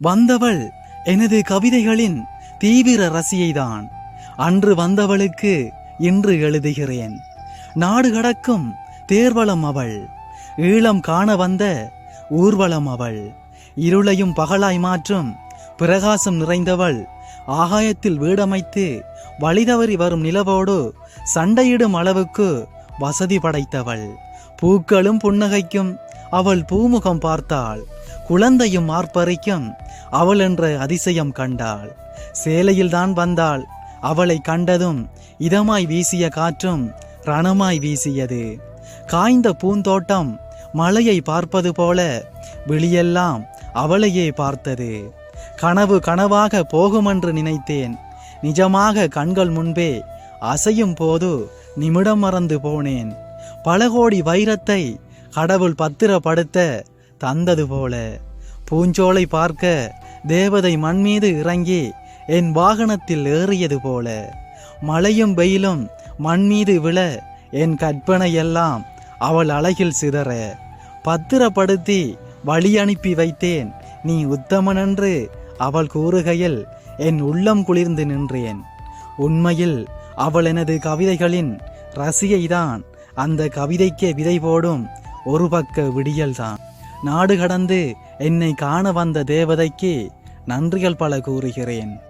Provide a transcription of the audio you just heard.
வந்தவள் எனது கவிதைகளின் தீவிர ரசியைதான் அன்று வந்தவளுக்கு இன்று எழுதுகிறேன். நாடு கடக்கும் தேர்வளம் அவள். ஈழம் காண வந்த ஊர்வலம் அவள். இருளையும் பகலாய் மாற்றும் பிரகாசம் நிறைந்தவள். ஆகாயத்தில் வீடமைத்து வழிதவறி வரும் நிலவோடு சண்டையிடும் அளவுக்கு வசதி படைத்தவள். பூக்களும் புன்னகைக்கும் அவள் பூமுகம் பார்த்தாள். குழந்தையும் மார்ப்பறிக்கும் அவள் என்ற அதிசயம் கண்டாள். சேலையில்தான் வந்தாள். அவளை கண்டதும் இதமாய் வீசிய காற்றும் ரணமாய் வீசியது. காய்ந்த பூந்தோட்டம் மலையை பார்ப்பது போல வெளியெல்லாம் அவளையே பார்த்தது. கனவு கனவாக போகுமென்று நினைத்தேன். நிஜமாக கண்கள் முன்பே அசையும் போது நிமிடம் மறந்து போனேன். பல கோடி வைரத்தை கடவுள் பத்திரப்படுத்த தந்தது போல. பூஞ்சோலை பார்க்க தேவதை மண்மீது இறங்கி என் வாகனத்தில் ஏறியது போல. மழையும் வெயிலும் மண் மீது விழ என் கற்பனை எல்லாம் அவள் அழகில் சிதற. பத்திரப்படுத்தி வழி அனுப்பி வைத்தேன். நீ உத்தமன் என்று அவள் கூறுகையில் என் உள்ளம் குளிர்ந்து நின்றேன். உண்மையில் அவள் எனது கவிதைகளின் ரசிகைதான். அந்த கவிதைக்கே விதை போடும் ஒரு பக்க விடியல்தான். நாடு கடந்து என்னை காண வந்த தேவதைக்கு நன்றிகள் பல கூறுகிறேன்.